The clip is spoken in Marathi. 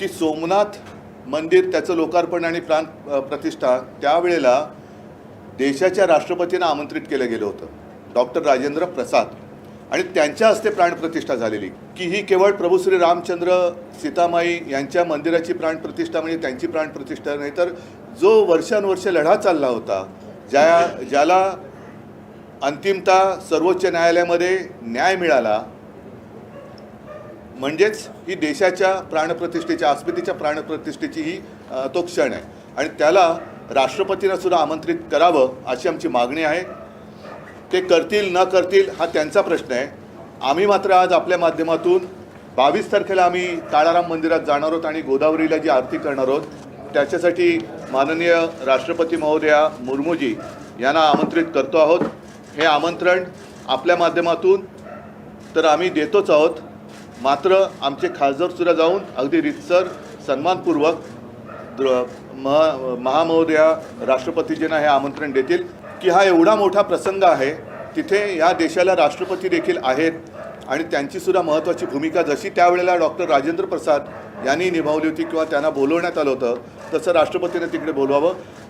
की सोमनाथ मंदिर त्याचं लोकार्पण आणि प्राण प्रतिष्ठा त्यावेळेला देशाच्या राष्ट्रपतींना आमंत्रित केलं गेलं होतं. डॉक्टर राजेंद्र प्रसाद. आणि त्यांच्या हस्ते प्राणप्रतिष्ठा झालेली की ही केवळ प्रभू श्री रामचंद्र सीतामाई यांच्या मंदिराची प्राणप्रतिष्ठा म्हणजे त्यांची प्राणप्रतिष्ठा नाही तर जो वर्षानुवर्ष लढा चालला होता ज्या ज्याला अंतिमता सर्वोच्च न्यायालयामध्ये न्याय मिळाला म्हणजेच ही देशाच्या प्राणप्रतिष्ठेच्या अस्मितेच्या प्राणप्रतिष्ठेची ही तो क्षण आहे. आणि त्याला राष्ट्रपतींना सुद्धा आमंत्रित करावं अशी आमची मागणी आहे. ते करतील न करतील हा त्यांचा प्रश्न आहे. आम्ही मात्र आज आपल्या माध्यमातून बावीस तारखेला आम्ही काळाराम मंदिरात जाणार आहोत आणि गोदावरीला जी आरती करणार आहोत त्याच्यासाठी माननीय राष्ट्रपती महोदया मुर्मूजी यांना आमंत्रित करतो आहोत. हे आमंत्रण आपल्या माध्यमातून तर आम्ही देतोच आहोत. मात्र आमचे खासदारसुद्धा जाऊन अगदी रितसर सन्मानपूर्वक द्र महा महामहोदया राष्ट्रपतीजींना हे आमंत्रण देतील की हा एवढा मोठा प्रसंग आहे तिथे या देशाला राष्ट्रपती देखील आहेत आणि त्यांचीसुद्धा महत्त्वाची भूमिका जशी त्यावेळेला डॉक्टर राजेंद्र प्रसाद यांनी निभावली होती किंवा त्यांना बोलवण्यात आलं होतं तसं राष्ट्रपतीने तिकडे बोलवावं.